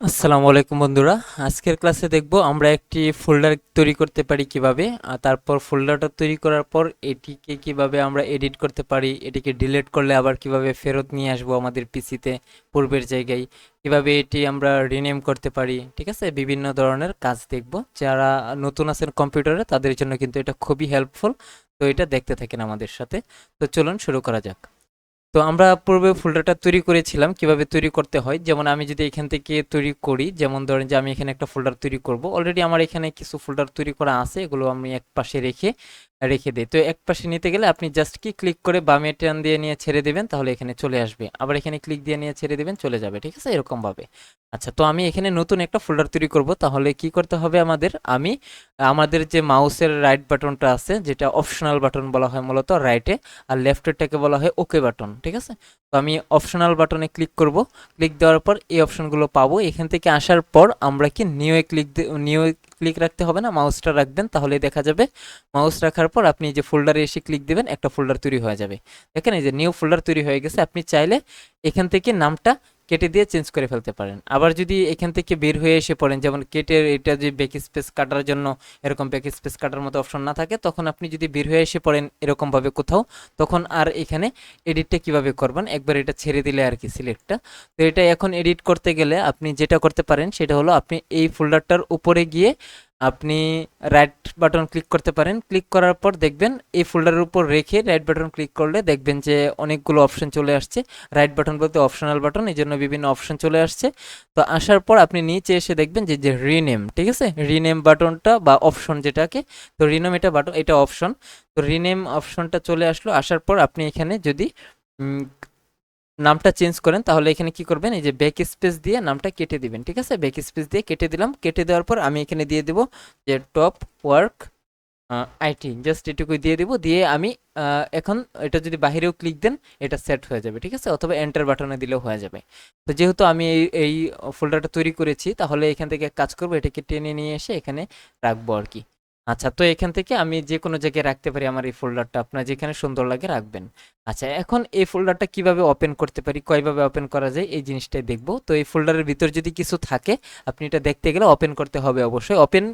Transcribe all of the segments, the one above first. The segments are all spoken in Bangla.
আসসালামু আলাইকুম বন্ধুরা। আজকের ক্লাসে দেখব আমরা একটি ফোল্ডার তৈরি করতে পারি কীভাবে। আর তারপর ফোল্ডারটা তৈরি করার পর এটিকে কীভাবে আমরা এডিট করতে পারি, এটিকে ডিলিট করলে আবার কীভাবে ফেরত নিয়ে আসব আমাদের পিসিতে পূর্বের জায়গায়। কীভাবে এটি আমরা রিনেম করতে পারি, ঠিক আছে? বিভিন্ন ধরনের কাজ দেখব। যারা নতুন আছেন কম্পিউটারে, তাদের জন্য কিন্তু এটা খুবই হেল্পফুল। তো এটা দেখতে থাকেন আমাদের সাথে। তো চলুন শুরু করা যাক। তো আমরা পূর্বে ফোল্ডারটা তৈরি করেছিলাম, কীভাবে তৈরি করতে হয়। যেমন আমি যদি এখান থেকে তৈরি করি, যেমন ধরেন যে আমি এখানে একটা ফোল্ডার তৈরি করব। অলরেডি আমার এখানে কিছু ফোল্ডার তৈরি করা আছে, এগুলো আমি এক পাশে রেখে রেখে দিই। তো এক পাশে নিতে গেলে আপনি জাস্ট কি ক্লিক করে বামে টান দিয়ে নিয়ে ছেড়ে দেবেন, তাহলে এখানে চলে আসবে। আবার এখানে ক্লিক দিয়ে নিয়ে ছেড়ে দেবেন, চলে যাবে, ঠিক আছে? এরকম ভাবে আচ্ছা তো আমি এখানে নতুন একটা ফোল্ডার তৈরি করব। তাহলে কি করতে হবে আমাদের? আমি, আমাদের যে মাউসের রাইট বাটনটা আছে, যেটা অপশনাল বাটন বলা হয় মূলত রাইটে আর লেফটেরটাকে বলা হয় ওকে বাটন ঠিক আছে? তো আমি অপশনাল বাটনে ক্লিক করব। ক্লিক দেওয়ার পর এই অপশনগুলো পাবো। এখান থেকে আসার পর আমরা কি নিউ এ ক্লিক নিউ ক্লিক রাখতে হবে না মাউসটা রাখবেন, তাহলে দেখা যাবে মাউস রাখার পর আপনি যে ফোল্ডারে এসে ক্লিক দেবেন, একটা ফোল্ডার তৈরি হয়ে যাবে। দেখেন এই যে নিউ ফোল্ডার তৈরি হয়ে গেছে, আপনি চাইলে এখান থেকে নামটা কেটে দিয়ে চেঞ্জ করে ফেলতে পারেন। আবার যদি এখান থেকে বের হয়ে এসে পড়েন, যেমন কেটে এটা যে ব্যাক স্পেস কাটার জন্য এরকম ব্যাক স্পেস কাটার মতো অপশন না থাকে, তখন আপনি যদি বের হয়ে এসে পড়েন এরকমভাবে কোথাও, তখন আর এখানে এডিটটা কীভাবে করবেন? একবার এটা ছেড়ে দিলে আর কি সিলেক্টটা তো এটা এখন এডিট করতে গেলে আপনি যেটা করতে পারেন, সেটা হলো আপনি এই ফোল্ডারটার উপরে গিয়ে আপনি রাইট বাটন ক্লিক করতে পারেন। ক্লিক করার পর দেখবেন এই ফোল্ডারের উপর রেখে রাইট বাটন ক্লিক করলে দেখবেন যে অনেকগুলো অপশন চলে আসছে। রাইট বাটন বলতে অপশনাল বাটন এই জন্য বিভিন্ন অপশন চলে আসছে। তো আসার পর আপনি নিচে এসে দেখবেন যে যে রিনেম ঠিক আছে? রিনেম বাটনটা বা অপশন যেটাকে, তো রিনেম এটা বাটন এটা অপশন তো রিনেম অপশনটা চলে আসলো। আসার পর আপনি এখানে যদি নামটা চেঞ্জ করেন, তাহলে এখানে কি করবেন? এই যে ব্যাক স্পেস দিয়ে নামটা কেটে দিবেন, ঠিক আছে? ব্যাক স্পেস দিয়ে কেটে দিলাম। কেটে দেওয়ার পর আমি এখানে দিয়ে দেব যে টপ ওয়ার্ক আইটি জাস্ট এটুকুই দিয়ে দেব। দিয়ে আমি এখন এটা যদি বাহিরেও ক্লিক দেন, এটা সেট হয়ে যাবে, ঠিক আছে? অথবা এন্টার বাটনে দিলেও হয়ে যাবে। তো যেহেতু আমি এই এই ফোল্ডারটা তৈরি করেছি, তাহলে এখান থেকে কাজ করব, এটাকে টেনে নিয়ে এসে এখানে রাখব আর কি। আচ্ছা তো এখান থেকে আমি যে কোনো জায়গায় রাখতে পারি আমার এই ফোল্ডারটা আপনার যেখানে সুন্দর লাগে রাখবেন। আচ্ছা এখন এই ফোল্ডারটা কীভাবে ওপেন করতে পারি, কয়ভাবে ওপেন করা যায়, এই জিনিসটাই দেখব। তো এই ফোল্ডারের ভিতর যদি কিছু থাকে, আপনি এটা দেখতে গেলে ওপেন করতে হবে অবশ্যই। ওপেন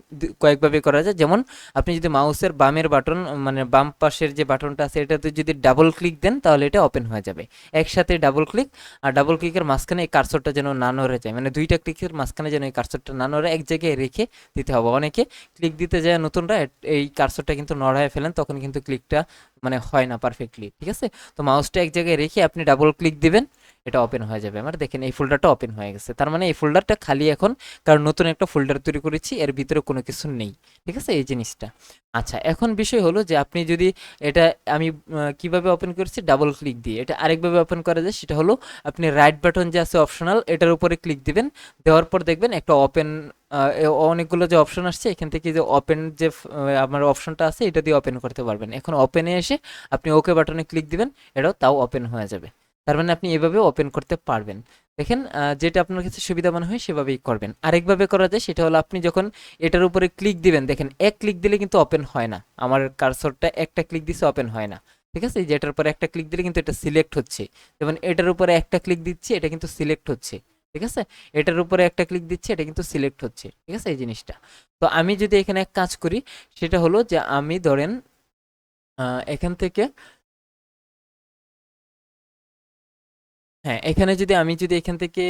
কয়েকভাবে করা যায়। যেমন, আপনি যদি মাউসের বামের বাটন মানে বাম পাশের যে বাটনটা আছে, এটাতে যদি ডাবল ক্লিক দেন, তাহলে এটা ওপেন হয়ে যাবে। একসাথে ডাবল ক্লিক আর ডাবল ক্লিকের মাঝখানে এই কার্সরটা যেন না নড়ে যায়। মানে দুইটা ক্লিকের মাঝখানে যেন এই কার্সরটা না নড়ে, এক জায়গায় রেখে দিতে হবে। অনেকে ক্লিক দিতে যায় নতুনরা এই কার্সরটা কিন্তু নড়ায় ফেলেন, তখন কিন্তু ক্লিকটা মানে হয় না পারফেক্টলি ঠিক আছে? তো মাউসটা এক জায়গায় রেখে আপনি ডাবল ক্লিক দিবেন, এটা ওপেন হয়ে যাবে। আমার দেখেন এই ফোল্ডারটা ওপেন হয়ে গেছে। তার মানে এই ফোল্ডারটা খালি এখন, কারণ নতুন একটা ফোল্ডার তৈরি করেছি, এর ভিতরে কোনো কিছু নেই, ঠিক আছে? এই জিনিসটা। আচ্ছা এখন বিষয় হলো যে আপনি যদি এটা আমি কীভাবে ওপেন করেছি? ডাবল ক্লিক দিয়ে। এটা আরেকভাবে ওপেন করা যায়, সেটা হলো আপনি রাইট বাটন যে আছে অপশনাল এটার উপরে ক্লিক দিবেন। দেওয়ার পর দেখবেন একটা ওপেন অনেকগুলো যে অপশন আসছে, এখান থেকে যে ওপেন যে আমার অপশনটা আছে, এটা দিয়ে ওপেন করতে পারবেন। এখন ওপেনে এসে আপনি ওকে বাটনে ক্লিক দিবেন, এটাও তাও ওপেন হয়ে যাবে। তার মানে আপনি এভাবে ওপেন করতে পারবেন। দেখেন যেটা আপনার কাছে সুবিধা মনে হয় সেভাবেই করবেন। আরেকভাবে করা যায়, সেটা হলো আপনি যখন এটার উপরে ক্লিক দিবেন, দেখেন, এক ক্লিক দিলে কিন্তু ওপেন হয় না। আমার কার্সরটা একটা ক্লিক দিছে ওপেন হয় না। ঠিক আছে? এই যে এটার উপরে একটা ক্লিক দিলে কিন্তু এটা সিলেক্ট হচ্ছে। যেমন এটার উপরে একটা ক্লিক দিচ্ছি, এটা কিন্তু সিলেক্ট হচ্ছে। ঠিক আছে? এটার উপরে একটা ক্লিক দিচ্ছি, এটা কিন্তু সিলেক্ট হচ্ছে, ঠিক আছে? এই জিনিসটা। তো আমি যদি এখানে এক কাজ করি, সেটা হলো যে আমি ধরেন এখান থেকে হ্যাঁ এখানে যদি আমি যদি এখান থেকে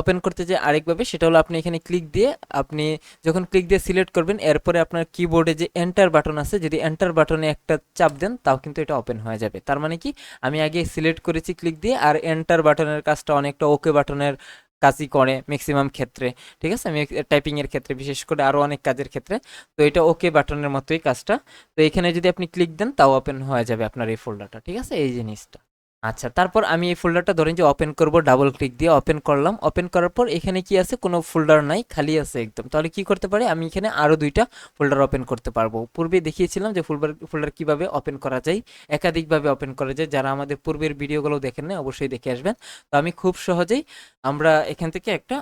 ওপেন করতে যাই আরেকভাবে, সেটা হলো আপনি এখানে ক্লিক দিয়ে আপনি যখন ক্লিক দিয়ে সিলেক্ট করবেন, এরপরে আপনার কিবোর্ডে যে এন্টার বাটন আছে, যদি এন্টার বাটনে একটা চাপ দেন, তাও কিন্তু এটা ওপেন হয়ে যাবে। তার মানে কি? আমি আগে সিলেক্ট করেছি ক্লিক দিয়ে, আর এন্টার বাটনের কাজটা অনেকটা ওকে বাটনের কাজই করে ম্যাক্সিমাম ক্ষেত্রে, ঠিক আছে? আমি টাইপিং এর ক্ষেত্রে, বিশেষ করে আরও অনেক কাজের ক্ষেত্রে, তো এটা ওকে বাটনের মতোই কাজটা। তো এখানে যদি আপনি ক্লিক দেন, তাও ওপেন হয়ে যাবে আপনার এই ফোল্ডারটা ঠিক আছে? এই জিনিসটা। আচ্ছা তারপর আমি এই ফোল্ডারটা ধরেন যে ওপেন করব ডাবল ক্লিক দিয়ে ওপেন করলাম। ওপেন করার পর এখানে কি আছে? কোনো ফোল্ডার নাই, খালি আছে একদম। তাহলে কি করতে পারি? আমি এখানে আরও দুইটা ফোল্ডার ওপেন করতে পারব। পূর্বে দেখিয়েছিলাম যে ফোল্ডার ফোল্ডার কীভাবে ওপেন করা যায়, একাধিকভাবে ওপেন করা যায়। যারা আমাদের পূর্বের ভিডিওগুলো দেখেন না অবশ্যই দেখে আসবেন। তো আমি খুব সহজেই আমরা এখান থেকে একটা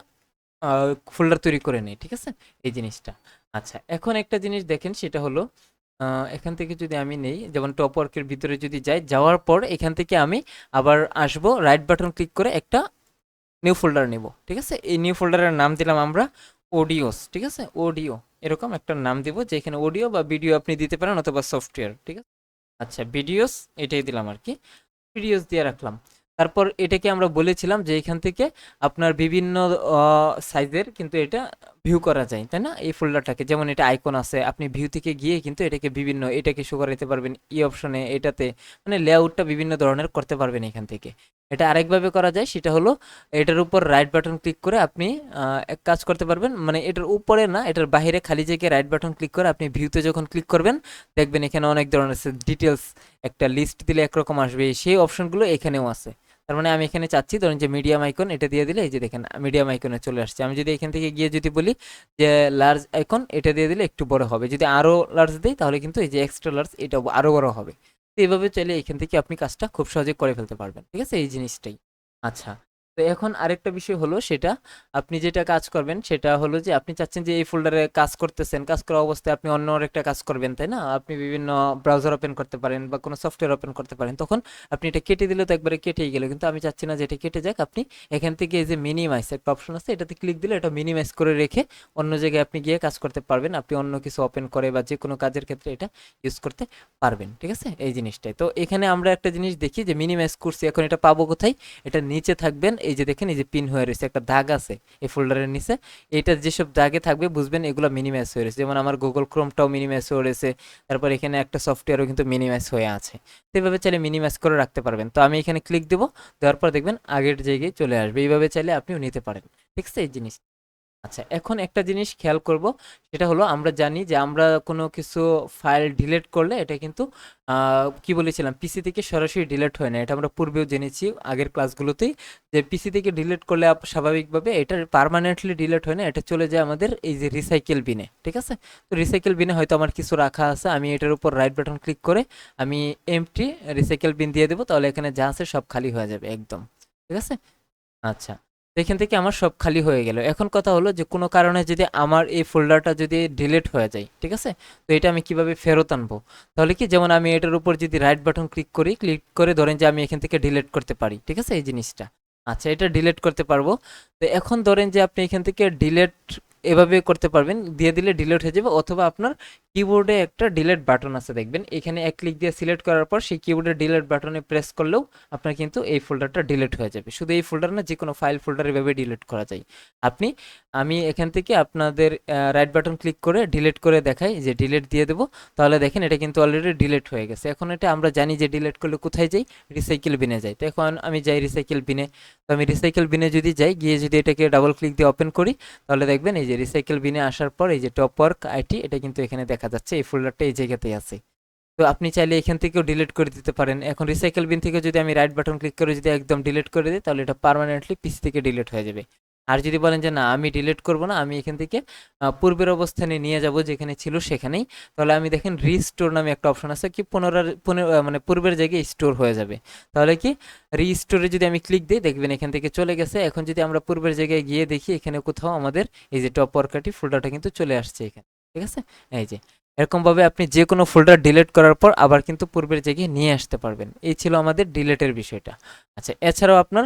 ফোল্ডার তৈরি করে নিই, ঠিক আছে? এই জিনিসটা। আচ্ছা এখন একটা জিনিস দেখেন, সেটা হলো এখান থেকে যদি আমি নেই, যেমন টপ ওয়ার্কের ভিতরে যদি যাই, যাওয়ার পর এখান থেকে আমি আবার আসব রাইট বাটন ক্লিক করে একটা নিউ ফোল্ডার নেব, ঠিক আছে? এই নিউ ফোল্ডারের নাম দিলাম আমরা অডিওস ঠিক আছে? অডিও এরকম একটা নাম দিব, যেখানে অডিও বা ভিডিও আপনি দিতে পারেন অথবা সফটওয়্যার ঠিক আছে? আচ্ছা ভিডিওস এটাই দিলাম আর কি। ভিডিওস দিয়ে রাখলাম। তারপর এটাকে আমরা বলেছিলাম যে এখান থেকে আপনার বিভিন্ন সাইজের কিন্তু এটা ভিউ করা যায়, তাই না? এই ফোল্ডারটাকে যেমন এটা আইকন আছে, আপনি ভিউ থেকে গিয়ে কিন্তু এটাকে বিভিন্ন, এটাকে শো করাতে পারবেন ই অপশনে এটাতে মানে লেআউটটা বিভিন্ন ধরনের করতে পারবেন এখান থেকে। এটা আরেকভাবে করা যায়, সেটা হলো এটার উপর রাইট বাটন ক্লিক করে আপনি এক কাজ করতে পারবেন মানে এটার উপরে না, এটার বাইরে খালি জায়গায় রাইট বাটন ক্লিক করে আপনি ভিউতে যখন ক্লিক করবেন, দেখবেন এখানে অনেক ধরনের ডিটেলস একটা লিস্ট দিলে একরকম আসবে, সেই অপশনগুলো এখানেও আছে। তার মানে আমি এখানে চাচ্ছি ধরুন যে মিডিয়াম আইকন এটা দিয়ে দিলে, এই যে দেখেন মিডিয়াম আইকনে চলে আসছে। আমি যদি এখান থেকে গিয়ে যদি বলি যে লার্জ আইকন এটা দিয়ে দিলে একটু বড় হবে। যদি আরও লার্জ দিই, তাহলে কিন্তু এই যে এক্সট্রা লার্জ এটা আরও বড় হবে। তো এইভাবে চাইলে এখান থেকে আপনি কাজটা খুব সহজে করে ফেলতে পারবেন। ঠিক আছে? এই জিনিসটাই। আচ্ছা। তো এখন আরেকটা বিষয় হলো সেটা, আপনি যেটা কাজ করবেন সেটা হলো যে আপনি চাচ্ছেন যে এই ফোল্ডারে কাজ করতেছেন, কাজ করা অবস্থায় আপনি অন্য আরেকটা কাজ করবেন, তাই না? আপনি বিভিন্ন ব্রাউজার ওপেন করতে পারেন বা কোনো সফটওয়্যার ওপেন করতে পারেন। তখন আপনি এটা কেটে দিলে তো একবারে কেটেই গেল। কিন্তু আমি চাচ্ছি না যে এটা কেটে যাক। আপনি এখান থেকে এই যে মিনিমাইজ একটা অপশন আছে, এটাতে ক্লিক দিলে এটা মিনিমাইজ করে রেখে অন্য জায়গায় আপনি গিয়ে কাজ করতে পারবেন। আপনি অন্য কিছু ওপেন করে বা যে কোনো কাজের ক্ষেত্রে এটা ইউজ করতে পারবেন, ঠিক আছে? এই জিনিসটাই। তো এখানে আমরা একটা জিনিস দেখি যে মিনিমাইজ করছি, এখন এটা পাবো কোথায়? এটা নিচে থাকবেন এই যে দেখেন, এই যে পিন হয়ে রয়েছে, একটা দাগ আছে এই ফোল্ডারের নিচে। এটা যেসব দাগে থাকবে, বুঝবেন এগুলো মিনিমাইজ হয়ে রয়েছে। যেমন আমার গুগল ক্রোমটাও মিনিমাইজ হয়ে রয়েছে। তারপর এখানে একটা সফটওয়্যারও কিন্তু মিনিমাইজ হয়ে আছে। তো এইভাবে চাইলে মিনিমাইজ করে রাখতে পারবেন। তো আমি এখানে ক্লিক দেবো, দেওয়ার পর দেখবেন আগের জায়গায় চলে আসবে। এইভাবে চাইলে আপনিও নিতে পারেন। ঠিক আছে, এই জিনিস আচ্ছা এখন একটা জিনিস খেয়াল করব, সেটা হলো আমরা জানি যে আমরা কোনো কিছু ফাইল ডিলিট করলে এটা কিন্তু কি বলেছিলাম পিসি থেকে সরাসরি ডিলিট হয় না। এটা আমরা পূর্বেও জেনেছি আগের ক্লাসগুলোতেই যে পিসি থেকে ডিলিট করলে স্বাভাবিকভাবে এটা পার্মানেন্টলি ডিলিট হয় না, এটা চলে যায় আমাদের এই যে রিসাইকেল বিনে ঠিক আছে? তো রিসাইকেল বিনে হয়তো আমার কিছু রাখা আছে, আমি এটার উপর রাইট বাটন ক্লিক করে আমি এমটি রিসাইকেল বিন দিয়ে দেবো, তাহলে এখানে যা আছে সব খালি হয়ে যাবে একদম, ঠিক আছে? আচ্ছা এখান থেকে আমার সব খালি হয়ে গেল। এখন কথা হলো যে, কোনো কারণে যদি আমার এই ফোল্ডারটা যদি ডিলিট হয়ে যায়, ঠিক আছে? তো এটা আমি কীভাবে ফেরত আনব? তাহলে কি, যেমন আমি এটার উপর যদি রাইট বাটন ক্লিক করি ক্লিক করে ধরেন যে আমি এখান থেকে ডিলিট করতে পারি, ঠিক আছে? এই জিনিসটা। আচ্ছা এটা ডিলিট করতে পারব। তো এখন ধরেন যে আপনি এখান থেকে ডিলিট এভাবে করতে পারবেন, দিয়ে দিলে ডিলিট হয়ে যাবে, অথবা আপনার কিবোর্ডে একটা ডিলেট বাটন আছে, দেখবেন? এখানে এক ক্লিক দিয়ে সিলেক্ট করার পর সেই কিবোর্ডের ডিলেট বাটনে প্রেস করলেও আপনার কিন্তু এই ফোল্ডারটা ডিলেট হয়ে যাবে। শুধু এই ফোল্ডার না যে কোনো ফাইল ফোল্ডার এভাবে ডিলেট করা যায়। আপনি, আমি এখান থেকে আপনাদের রাইট বাটন ক্লিক করে ডিলেট করে দেখাই, যে ডিলেট দিয়ে দেবো। তাহলে দেখেন এটা কিন্তু অলরেডি ডিলেট হয়ে গেছে। এখন এটা আমরা জানি যে ডিলেট করলে কোথায় যাই? রিসাইকেল বিনে যাই। তো এখন আমি যাই রিসাইকেল বিনে তো আমি রিসাইকেল বিনে যদি যাই, গিয়ে যদি এটাকে ডাবল ক্লিক দিয়ে ওপেন করি, তাহলে দেখবেন এই যে রিসাইকেল বিনে আসার পর এই যে টপ ওয়ার্ক আইটি এটা কিন্তু এখানে দেখা যাচ্ছে, এই ফোল্ডারটা এই জায়গাতেই আছে। তো আপনি চাইলে এখান থেকেও ডিলিট করে দিতে পারেন। এখন রিসাইকেল বিন থেকে যদি আমি রাইট বাটন ক্লিক করে যদি একদম ডিলিট করে দিই, তাহলে এটা পার্মানেন্টলি পিসি থেকে ডিলিট হয়ে যাবে। আর যদি বলেন যে, না, আমি ডিলিট করব না, আমি এখান থেকে পূর্বের অবস্থানে নিয়ে যাব যেখানে ছিল সেখানেই, তাহলে আমি দেখেন রিস্টোর নামে একটা অপশন আছে কি, পুনরার পুনর- মানে পূর্বের জায়গায় স্টোর হয়ে যাবে। তাহলে কি রিস্টোরে যদি আমি ক্লিক দিই, দেখবেন এখান থেকে চলে গেছে। এখন যদি আমরা পূর্বের জায়গায় গিয়ে দেখি এখানে কোথাও আমাদের এই যে টপ ওয়ার্কারটি ফোল্ডারটা কিন্তু চলে আসছে এখানে। ঠিক আছে? এই যে, এরকমভাবে আপনি যে কোনো ফোল্ডার ডিলিট করার পর আবার কিন্তু পূর্বের জায়গায় নিয়ে আসতে পারবেন। এই ছিল আমাদের ডিলেটের বিষয়টা। আচ্ছা এছাড়াও আপনার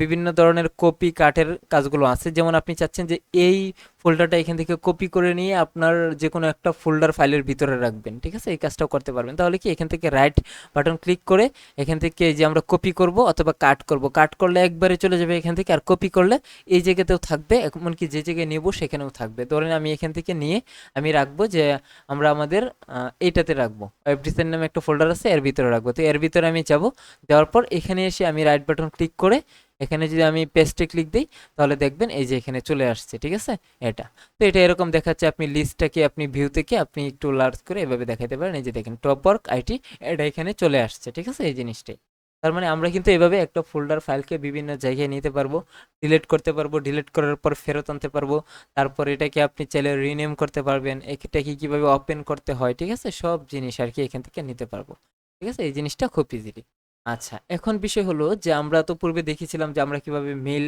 বিভিন্ন ধরনের কপি কাটের কাজগুলো আছে। যেমন আপনি চাচ্ছেন যে এই ফোল্ডারটা এখান থেকে কপি করে নিয়ে আপনার যে কোনো একটা ফোল্ডার ফাইলের ভিতরে রাখবেন, ঠিক আছে? এই কাজটাও করতে পারবেন। তাহলে কি? এখান থেকে রাইট বাটন ক্লিক করে এখান থেকে যে আমরা কপি করব অথবা কাট করব। কাট করলে একবারে চলে যাবে এখান থেকে, আর কপি করলে এই জায়গাতেও থাকবে, এমনকি যে জায়গায় নেব সেখানেও থাকবে। ধরেন আমি এখান থেকে নিয়ে আমি রাখব যে আমরা আমাদের এইটাতে রাখব। ওয়েব ডিজাইন নামে একটা ফোল্ডার আছে, এর ভিতরে রাখব। তো এর ভিতরে আমি যাব, দেওয়ার পর এখানে এসে আমি রাইট বাটন ক্লিক করে এখানে যদি আমি পেস্টে ক্লিক দিই, তাহলে দেখবেন এই যে এখানে চলে আসছে, ঠিক আছে? এটা। তো এটা এরকম দেখাচ্ছে, আপনি লিস্টটাকে আপনি ভিউ থেকে আপনি একটু লার্জ করে এভাবে দেখাতে পারেন। এই যে দেখেন টপ ওয়ার্ক আইটি এটা এখানে চলে আসছে, ঠিক আছে? এই জিনিসটাই তার মানে আমরা কিন্তু এভাবে একটা ফোল্ডার ফাইলকে বিভিন্ন জায়গায় নিতে পারব ডিলিট করতে পারব ডিলিট করার পর ফেরত আনতে পারব। তারপর এটাকে আপনি চাইলে রিনেম করতে পারবেন, এটাকে কীভাবে ওপেন করতে হয়, ঠিক আছে? সব জিনিস আর কি এখান থেকে নিতে পারব, ঠিক আছে? এই জিনিসটা খুব ইজিলি আচ্ছা এখন বিষয় হলো যে, আমরা তো পূর্বে দেখেছিলাম যে, আমরা কীভাবে মেল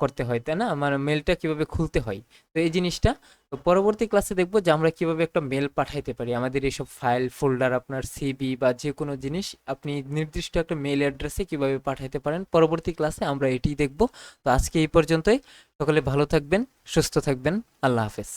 করতে হয়, তাই না? আমার মেলটা কীভাবে খুলতে হয়। তো এই জিনিসটা, তো পরবর্তী ক্লাসে দেখব যে, আমরা কীভাবে একটা মেল পাঠাইতে পারি। আমাদের এইসব ফাইল ফোল্ডার আপনার সিবি বা যে কোনো জিনিস, আপনি নির্দিষ্ট একটা মেল অ্যাড্রেসে কীভাবে পাঠাইতে পারেন। পরবর্তী ক্লাসে আমরা এটিই দেখব। তো আজকে এই পর্যন্তই। সকলে ভালো থাকবেন, সুস্থ থাকবেন। আল্লাহ হাফেজ।